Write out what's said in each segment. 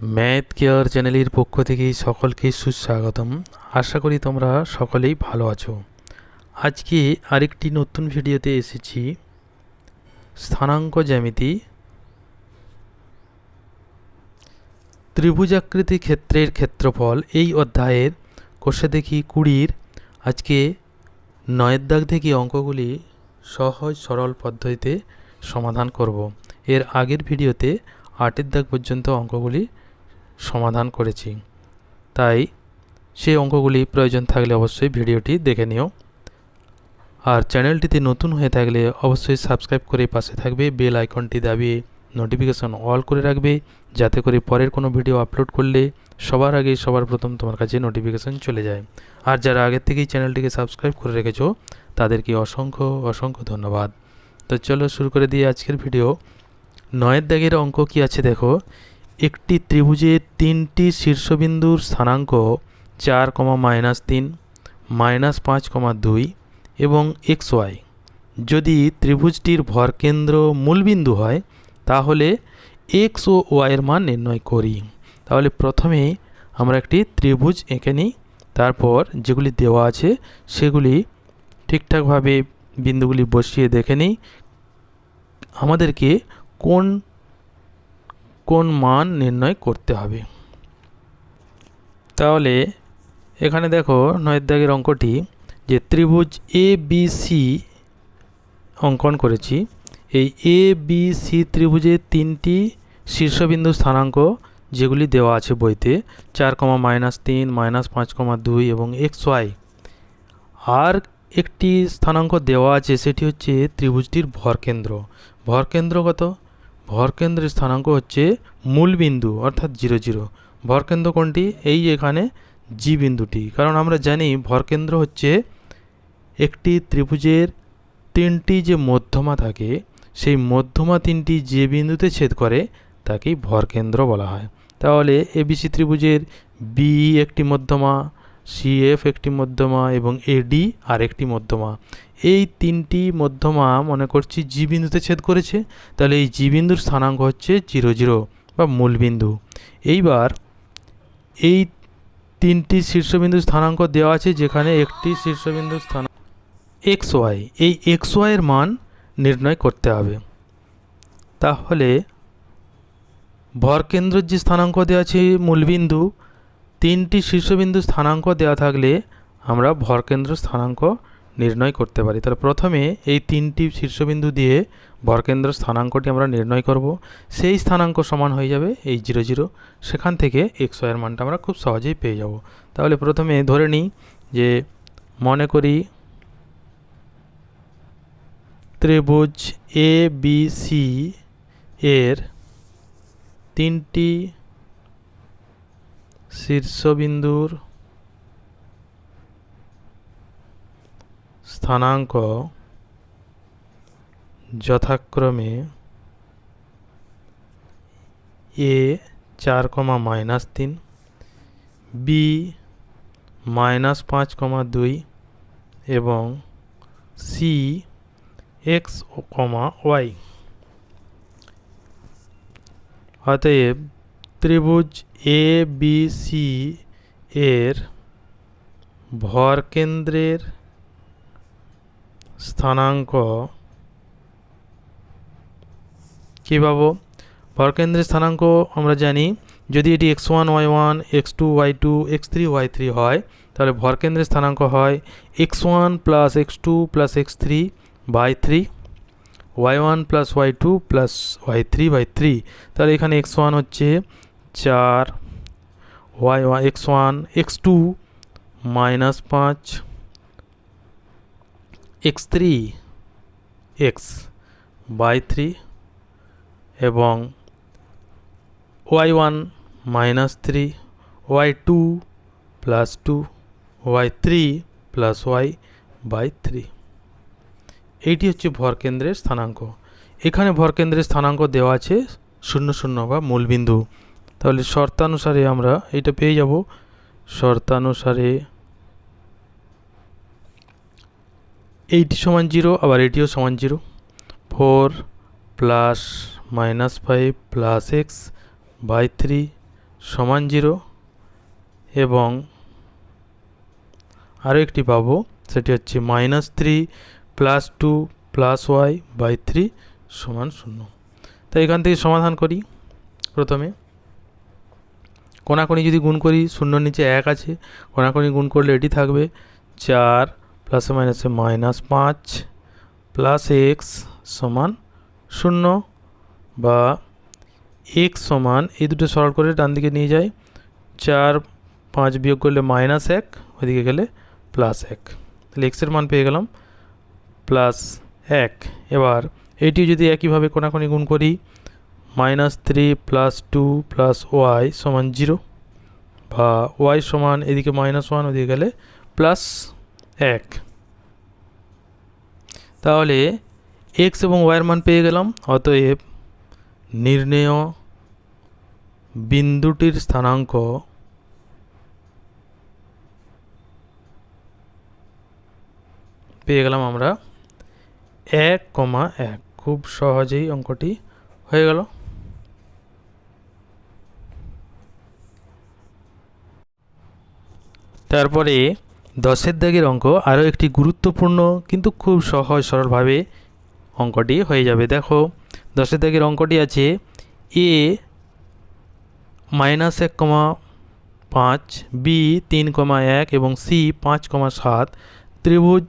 Math care চ্যানেলের পক্ষ থেকে সকলকে সুস্বাগতম। আশা করি তোমরা সকলেই ভালো আছো। আজকে আরেকটি নতুন ভিডিওতে এসেছি। স্থানাঙ্ক জ্যামিতি। ত্রিভুজাকৃতি ক্ষেত্রের ক্ষেত্রফল এই অধ্যায়ের কোষে দেখি কুড়ির। আজকে নয়ের দাগ থেকে অঙ্কগুলি সহজ সরল পদ্ধতিতে সমাধান করব। এর আগের ভিডিওতে আটের দাগ পর্যন্ত অঙ্কগুলি সমাধান করেছি। তাই সেই অঙ্কগুলি প্রয়োজন থাকলে অবশ্যই ভিডিওটি দেখে নিও। আর চ্যানেলটিতে নতুন হয়ে থাকলে অবশ্যই সাবস্ক্রাইব করে পাশে থাকবে বেল আইকনটি দাবিয়ে নোটিফিকেশন অল করে রাখবে, যাতে করে পরের কোনো ভিডিও আপলোড করলে সবার আগে সবার প্রথম তোমার কাছে নোটিফিকেশন চলে যায়। আর যারা আগের থেকেই চ্যানেলটিকে সাবস্ক্রাইব করে রেখেছো, তাদেরকে অসংখ্য অসংখ্য ধন্যবাদ। তো চলো শুরু করে দিয়ে আজকের ভিডিও। নয়ের দাগের অঙ্ক কি আছে দেখো? একটি ত্রিভুজের তিনটি শীর্ষবিন্দুর স্থানাঙ্ক চার কমা মাইনাস তিন, মাইনাস পাঁচ কমা দুই এবং এক্স ওয়াই। যদি ত্রিভুজটির ভরকেন্দ্র মূলবিন্দু হয়, তাহলে এক্স ও ওয়াইয়ের মান নির্ণয় করি। তাহলে প্রথমে আমরা একটি ত্রিভুজ এঁকে নিই, তারপর যেগুলি দেওয়া আছে সেগুলি ঠিকঠাকভাবে বিন্দুগুলি বসিয়ে দেখে নিই। আমাদেরকে কোন কোন মান নির্ণয় করতে হবে। তাহলে এখানে দেখো নয়ের দাগের অঙ্কটি যে ত্রিভুজ এ বি সি অঙ্কন করেছি, এই এ বি সি ত্রিভুজের তিনটি শীর্ষবিন্দু স্থানাঙ্ক যেগুলি দেওয়া আছে বইতে, চার কমা মাইনাস তিন, মাইনাস পাঁচ কমা দুই এবং এক্স ওয়াই। আর একটি স্থানাঙ্ক দেওয়া আছে সেটি হচ্ছে ত্রিভুজটির ভরকেন্দ্র ভরকেন্দ্র কত? ভরকেন্দ্রের স্থানাঙ্ক হচ্ছে মূল বিন্দু, অর্থাৎ জিরো জিরো। ভরকেন্দ্র কোনটি? এই এখানে জি বিন্দুটি। কারণ আমরা জানি ভরকেন্দ্র হচ্ছে একটি ত্রিভুজের তিনটি যে মধ্যমা থাকে, সেই মধ্যমা তিনটি যে বিন্দুতে ছেদ করে, তাকেই ভরকেন্দ্র বলা হয়। তাহলে এবিসি ত্রিভুজের বি একটি মধ্যমা সিএফ একটি মধ্যমা এবং এডি আর একটি মধ্যমা। এই তিনটি মধ্যমা মনে করছি জি বিন্দুতে ছেদ করেছে, তাহলে এই জি বিন্দুর স্থানাঙ্ক হচ্ছে জিরো জিরো বা মূলবিন্দু। এইবার এই তিনটি শীর্ষবিন্দুর স্থানাঙ্ক দেওয়া আছে যেখানে একটি শীর্ষবিন্দুর স্থান এক্স ওয়াই এই এক্স ওয়াইয়ের মান নির্ণয় করতে হবে। তাহলে ভরকেন্দ্রের যে স্থানাঙ্ক দেওয়া আছে মূলবিন্দু তিনটি শীর্ষবিন্দু স্থানাঙ্ক দেওয়া থাকলে আমরা ভরকেন্দ্র স্থানাঙ্ক নির্ণয় করতে পারি। তাহলে প্রথমে এই তিনটি শীর্ষবিন্দু দিয়ে ভরকেন্দ্র স্থানাঙ্কটি আমরা নির্ণয় করব। সেই স্থানাঙ্ক সমান হয়ে যাবে এই জিরো জিরো সেখান থেকে এক্স ওয়ের মানটা আমরা খুব সহজেই পেয়ে যাব। তাহলে প্রথমে ধরে নিই যে মনে করি ত্রিভুজ এ বি সি এর তিনটি শীর্ষবিন্দুর স্থানাঙ্ক যথাক্রমে এ চার কমা মাইনাস তিন, বি মাইনাস পাঁচ কমা দুই এবং সি এক্স কমা ওয়াই। অতএব ত্রিভুজ এ বি সি এর ভরকেন্দ্রের স্থানাঙ্ক কী পাবো? ভরকেন্দ্রের স্থানাঙ্ক আমরা জানি, যদি এটি x one y one x two y two x three y three হয়, তাহলে ভরকেন্দ্রের স্থানাঙ্ক হয় x one plus x two plus x three by three y one plus y two plus y three by three তাহলে এখানে x one হচ্ছে চার, y one x one, x two, minus পাঁচ, x three, x by three এবং y one minus three, y two plus two, y three plus y by three. এইটি হচ্ছে ভরকেন্দ্রের স্থানাঙ্ক। এখানে ভরকেন্দ্রের স্থানাঙ্ক দেওয়া আছে শূন্য শূন্য বা মূলবিন্দু। তাহলে শর্তানুসারে আমরা এটা পেয়ে যাব। শর্তানুসারে এইটি সমান জিরো, আবার এটিও সমান zero. Four plus minus five plus x by three সমান জিরো। এবং আরও একটি পাবো, সেটি হচ্ছে minus three plus two plus y by three সমান শূন্য। তো এখান থেকে সমাধান করি প্রথমে। কোনাকুনি যদি গুণ করি, শূন্যর নিচে এক আছে, কোনাকুনি গুণ করলে এটি থাকবে চার প্লাসে মাইনাসে মাইনাস পাঁচ প্লাস এক্স সমান শূন্য বা এক্স সমান, এই দুটো সরল করে ডান দিকে নিয়ে যাই, চার পাঁচ বিয়োগ করলে মাইনাস এক, ওইদিকে গেলে প্লাস এক। তাহলে এক্সের মান পেয়ে গেলাম প্লাস এক। এবার এইটি যদি একইভাবে কোনাকুনি গুণ করি minus three plus two plus y সমান জিরো বা ওয়াই সমান এদিকে মাইনাস ওয়ান ওদিকে গেলে প্লাস এক। তাহলে এক্স এবং ওয়াইয়ের মান পেয়ে গেলাম, অতএব নির্ণেয় বিন্দুটির স্থানাঙ্ক পেয়ে গেলাম আমরা এক কমা এক। খুব সহজেই অঙ্কটি হয়ে গেল। তারপরে দশের দাগের অঙ্ক আরও একটি গুরুত্বপূর্ণ কিন্তু খুব সহজ সরলভাবে অঙ্কটি হয়ে যাবে। দেখো, দশের দাগের অঙ্কটি আছে এ মাইনাস এক কমা পাঁচ বি তিন কমা এক এবং সি পাঁচ কমা সাত। ত্রিভুজ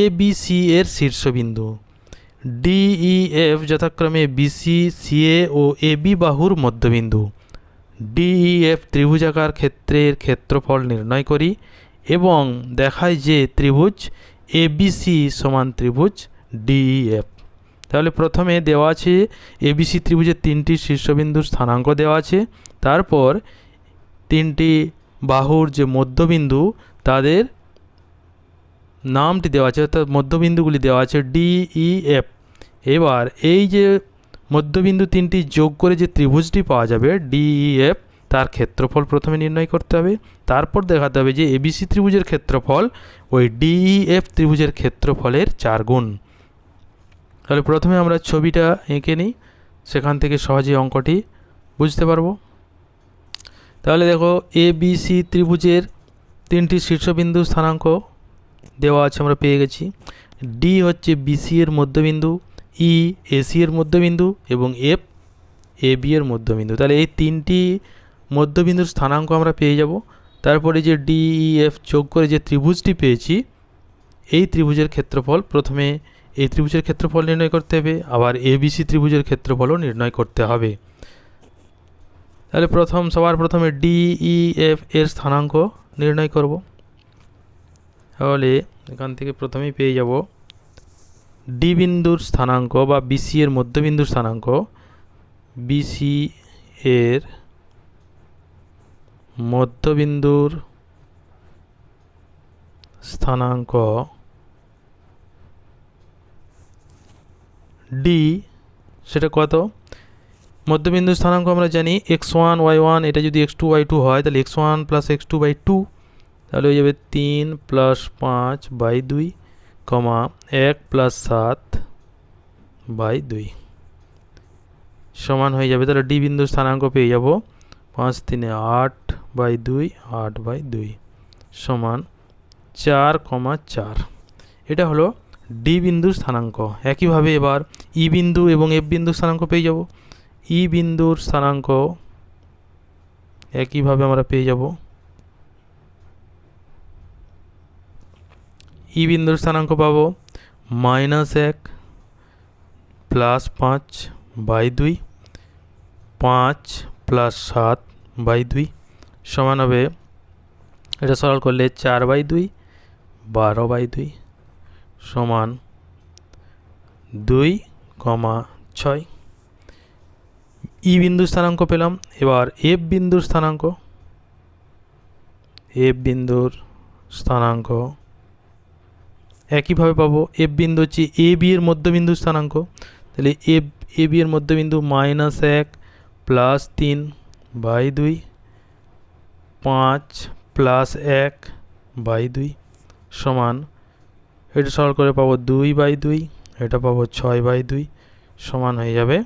এ বি সি এর শীর্ষবিন্দু। ডিই এফ যথাক্রমে বিসি সিএ ও এ বি বাহুর মধ্যবিন্দু। ডিইএফ ত্রিভুজাকার ক্ষেত্রের ক্ষেত্রফল নির্ণয় করি এবং দেখায় যে ত্রিভুজ এবিসি সমান ত্রিভুজ ডিইএফ তাহলে প্রথমে দেওয়া আছে এবিসি ত্রিভুজের তিনটি শীর্ষবিন্দুর স্থানাঙ্ক দেওয়া আছে। তারপর তিনটি বাহুর যে মধ্যবিন্দু, তাদের নামটি দেওয়া আছে, অর্থাৎ মধ্যবিন্দুগুলি দেওয়া আছে ডিইএফ এবার এই যে মধ্যবিন্দু তিনটি যোগ করে যে ত্রিভুজটি পাওয়া যাবে ডিইএফ তার ক্ষেত্রফল প্রথমে নির্ণয় করতে হবে। তারপর দেখাতে হবে যে এবিসি ত্রিভুজের ক্ষেত্রফল, ওই ডিইএফ ত্রিভুজের ক্ষেত্রফলের চার গুণ। তাহলে প্রথমে আমরা ছবিটা এঁকে নিই, সেখান থেকে সহজে অঙ্কটি বুঝতে পারব। তাহলে দেখো এবিসি ত্রিভুজের তিনটি শীর্ষবিন্দু স্থানাঙ্ক দেওয়া আছে, আমরা পেয়ে গেছি। ডি হচ্ছে বিসি এর মধ্যবিন্দু ই এসি এর মধ্যবিন্দু এবং এফ, এ, বি এর মধ্যবিন্দু। তাহলে এই তিনটি মধ্যবিন্দুর স্থানাঙ্ক আমরা পেয়ে যাব। তারপরে যে ডিইএফ যোগ করে যে ত্রিভুজটি পেয়েছি, এই ত্রিভুজের ক্ষেত্রফল প্রথমে এই ত্রিভুজের ক্ষেত্রফল নির্ণয় করতে হবে, আবার এবিসি ত্রিভুজের ক্ষেত্রফলও নির্ণয় করতে হবে। তাহলে প্রথম, সবার প্রথমে ডিইএফ এর স্থানাঙ্ক নির্ণয় করব। তাহলে এখান থেকে প্রথমেই পেয়ে যাব ডি বিন্দুর স্থানাঙ্ক বা বিসি এর মধ্যবিন্দুর স্থানাঙ্ক বিসি এর মধ্যবিন্দুর স্থানাঙ্ক ডি, সেটা কত? মধ্যবিন্দু স্থানাঙ্ক আমরা জানি এক্স ওয়ান, ওয়াই ওয়ান, এটা যদি এক্স টু, ওয়াই টু হয়, তাহলে x one plus x two by two, তাহলে হয়ে যাবে তিন প্লাস পাঁচ বাই দুই। কমা এক প্লাস সাত বাই দুই সমান হয়ে যাবে। তাহলে ডি বিন্দুর স্থানাঙ্ক পেয়ে যাব পাঁচ তিনে আট বাই দুই, আট বাই দুই সমান চার কমা চার। এটা হলো ডি বিন্দুর স্থানাঙ্ক। একইভাবে এবার ই বিন্দু এবং এফ বিন্দুর স্থানাঙ্ক পেয়ে যাব। ই বিন্দুর স্থানাঙ্ক একইভাবে আমরা পেয়ে যাব। ই বিন্দুর স্থানাঙ্ক পাব মাইনাস এক প্লাস পাঁচ বাই দুই, পাঁচ প্লাস সাত বাই দুই সমান হবে, এটা সরল করলে চার বাই দুই, বারো বাই দুই সমান দুই কমা ছয়। ই বিন্দুর স্থানাঙ্ক পেলাম, এবার এফ বিন্দুর স্থানাঙ্ক, এফ বিন্দুর স্থানাঙ্ক একইভাবে পাবো এফ বিন্দু হচ্ছে এ বি এর মধ্যবিন্দু স্থানাঙ্ক। তাহলে এফ এ বি এর মধ্যবিন্দু মাইনাস এক প্লাস তিন বাই দুই পাঁচ প্লাস এক বাই দুই সমান, এটা সরল করে পাবো দুই বাই দুই, এটা পাবো ছয় বাই দুই সমান হয়ে যাবে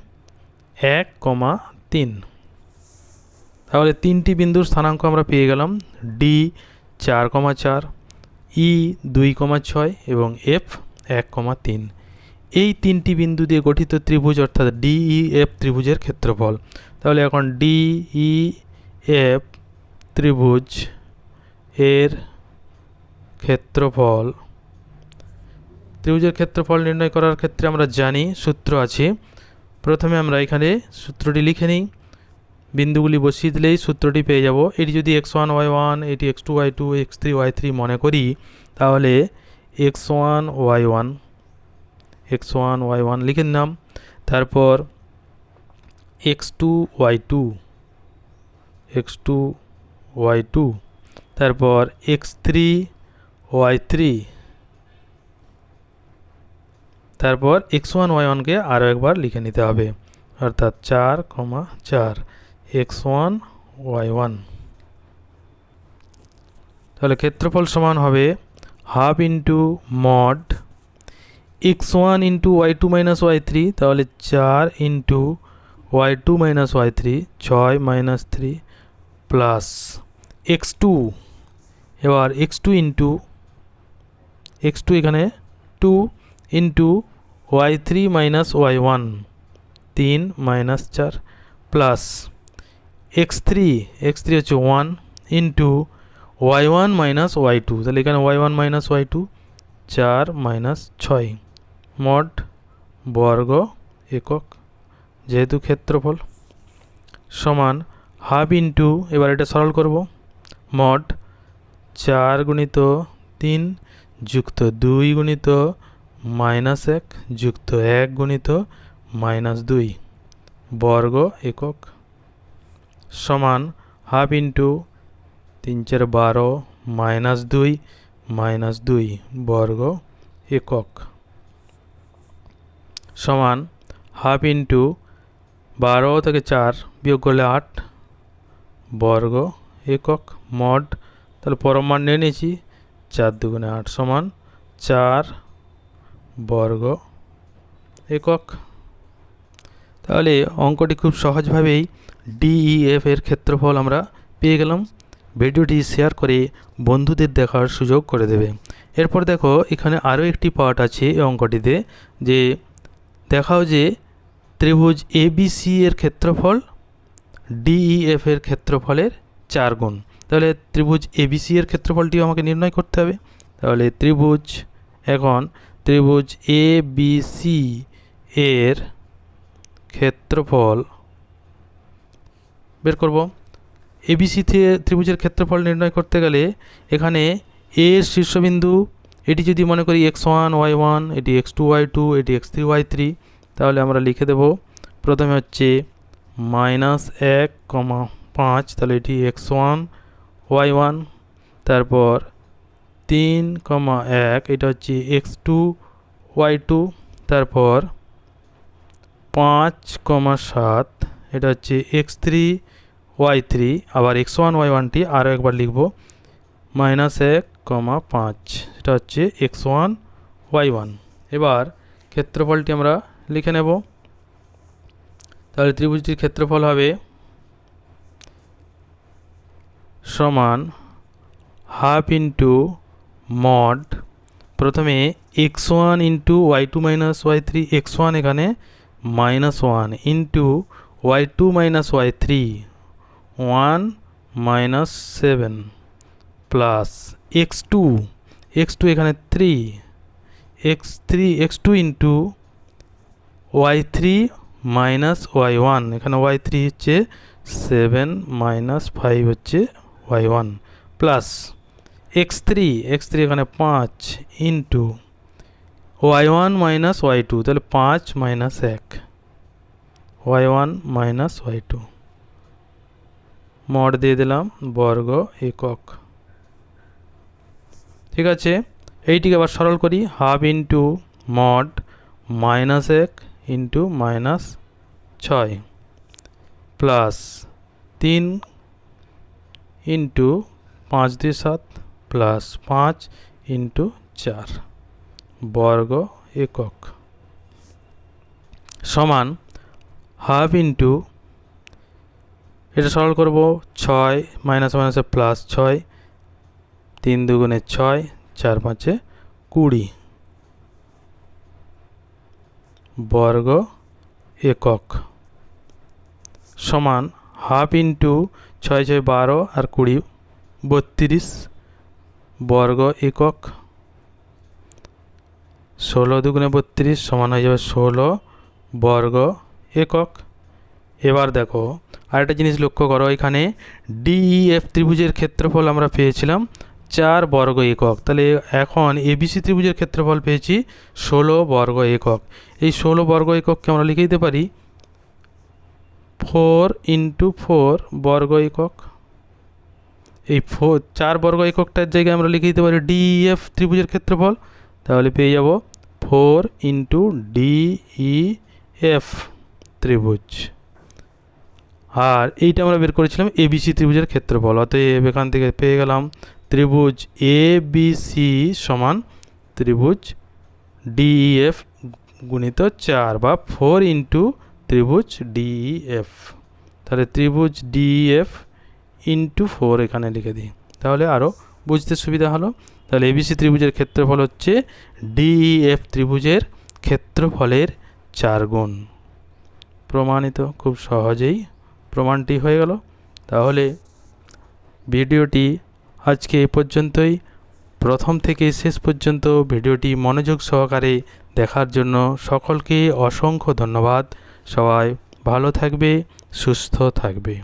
এক কমা তিন। তাহলে তিনটি বিন্দুর স্থানাঙ্ক আমরা পেয়ে গেলাম ডি চার কমা চার ই দুই কমা ছয় এবং এফ এক কমা তিন। এই তিনটি বিন্দু দিয়ে গঠিত ত্রিভুজ অর্থাৎ ডিই এফ ত্রিভুজের ক্ষেত্রফল। তাহলে এখন ডিই এফ ত্রিভুজ এর ক্ষেত্রফল, ত্রিভুজের ক্ষেত্রফল নির্ণয় করার ক্ষেত্রে আমরা জানি, সূত্র আছে। প্রথমে আমরা এখানে সূত্রটি লিখে নিই। বিন্দুগুলি বসিয়ে দিলেই সূত্রটি পেয়ে যাব। এটি যদি এক্স ওয়ান ওয়াই ওয়ান এটি x two y two x three y three মনে করি, তাহলে x one y one x one y one লিখে নিলাম। তারপর x two y two x two y two তারপর এক্স থ্রি ওয়াই থ্রি তারপর x one y ওয়ানকে আরও একবার লিখে নিতে হবে। অর্থাৎ চার, কমা চার। X one, y one. তাহলে ক্ষেত্রফল সমান হবে half into mod x one into y two minus y three, তাহলে চার into y two minus y three, ছয় minus three plus x two. এবার x two into, x two এখানে two into y three minus y one, তিন minus চার plus x three x three হচ্ছে one into y one minus y two তাহলে এখানে y one minus y two চার minus ছয় mod বর্গ একক, যেহেতু ক্ষেত্রফল, সমান হাফ ইন্টু এবার এটা সরল করব মড চার গুণিত তিন যুক্ত দুই গুণিত মাইনাস এক যুক্ত এক গুণিত মাইনাস দুই, বর্গ একক। সমান হাফ ইন্টু তিন চার বারো মাইনাস দুই মাইনাস দুই বর্গ একক। সমান হাফ ইন্টু বারো থেকে চার বিয়োগ করলে আট বর্গ একক মড। তাহলে পরম মান নিয়ে নিয়েছি, চার দুগুণে আট সমান চার বর্গ একক। তাহলে অঙ্কটি খুব সহজভাবেই ডিইএফ এর ক্ষেত্রফল আমরা পেয়ে গেলাম। ভিডিওটি শেয়ার করে বন্ধুদের দেখার সুযোগ করে দেবে। এরপর দেখো, এখানে আরও একটি পার্ট আছে এই অঙ্কটিতে যে দেখাও যে ত্রিভুজ এবিসি এর ক্ষেত্রফল ডিইএফ এর ক্ষেত্রফলের চার গুণ। তাহলে ত্রিভুজ এবিসি এর ক্ষেত্রফলটিও আমাকে নির্ণয় করতে হবে। তাহলে ত্রিভুজ, এখন ত্রিভুজ এ বি সি এর ক্ষেত্রফল বের করব। এবিসি ত্রিভুজের ক্ষেত্রফল নির্ণয় করতে গেলে এখানে এ এর শীর্ষবিন্দু, এটি যদি মনে করি এক্স ওয়ান ওয়াই ওয়ান এটি এক্স টু ওয়াই টু এটি এক্স থ্রি ওয়াই থ্রি তাহলে আমরা লিখে দেব, প্রথমে হচ্ছে মাইনাস এক কমা পাঁচ, তাহলে এটি এক্স ওয়ান ওয়াই ওয়ান তারপর তিন কমা এক, এটা হচ্ছে এক্স টু ওয়াই টু তারপর পাঁচ কমা সাত, এটা হচ্ছে এক্স থ্রি ওয়াই থ্রি আবার এক্স ওয়ান ওয়াই ওয়ানটি আরও একবার লিখব। মাইনাস এক কমা পাঁচ। এটা হচ্ছে এক্স ওয়ান ওয়াই ওয়ান এবার ক্ষেত্রফলটি আমরা লিখে নেব। তাহলে ত্রিভুজটির ক্ষেত্রফল হবে সমান হাফ ইন্টু মড প্রথমে x one into y two minus y three x one এখানে minus one into y two minus y three one minus seven plus x two x two এখানে three, x three, x two into y three minus y one, এখানে y three হচ্ছে seven minus five হচ্ছে y one plus x three x three এখানে পাঁচ into y one minus y two, তাহলে পাঁচ minus এক, y one minus y two. Mod দিয়ে দিলাম, বর্গ একক। ঠিক আছে? এইটিকে আবার সরল করি, হাফ ইন্টু মড মাইনাস এক ইন্টু মাইনাস ছয় প্লাস তিন ইন্টু পাঁচ দুই সাত প্লাস পাঁচ ইন্টু চার, বর্গ একক। সমান হাফ ইন্টু এটা সরল করব ছয় মাইনাস মাইনাসে প্লাস ছয়, তিন দুগুণে ছয়, চার পাঁচে কুড়ি। বর্গ একক সমান হাফ ইন্টু ছয় ছয় বারো আর কুড়ি বত্রিশ বর্গ একক ষোলো দুগুণে বত্রিশ সমান হয়ে যাবে ষোলো বর্গ একক। এবার দেখো আরেকটা জিনিস লক্ষ্য করো, এখানে ডিইএফ ত্রিভুজের ক্ষেত্রফল আমরা পেয়েছিলাম চার বর্গ একক। তাহলে এখন এবিসি ত্রিভুজের ক্ষেত্রফল পেয়েছি ষোলো বর্গ একক। এই ষোলো বর্গ একককে আমরা লিখে দিতে পারি ফোর ইন্টু ফোর বর্গ একক। এই ফোর চার বর্গ এককটার জায়গায় আমরা লিখে দিতে পারি ডিইএফ ত্রিভুজের ক্ষেত্রফল। তাহলে পেয়ে যাব ফোর ইন্টু ডিইএফ ত্রিভুজ। আর এইটা আমরা বের করেছিলাম এবিসি ত্রিভুজের ক্ষেত্রফল। অতএব এখান থেকে পেয়ে গেলাম ত্রিভুজ এ বি সি সমান ত্রিভুজ ডিইএফ গুণিত চার বা ফোর ইন্টু ত্রিভুজ ডিইএফ তাহলে ত্রিভুজ ডিইএফ ইন্টু ফোর এখানে লিখে দিই। তাহলে আরও বুঝতে সুবিধা হলো। তাহলে এবিসি ত্রিভুজের ক্ষেত্রফল হচ্ছে ডিইএফ ত্রিভুজের ক্ষেত্রফলের চার গুণ। প্রমাণিত খুব সহজেই। প্রমাণটি হয়ে গেল। তাহলে ভিডিওটি আজকে এ পর্যন্তই। প্রথম থেকে শেষ পর্যন্ত ভিডিওটি মনোযোগ সহকারে দেখার জন্য সকলকে অসংখ্য ধন্যবাদ। সবাই ভালো থাকবে, সুস্থ থাকবে।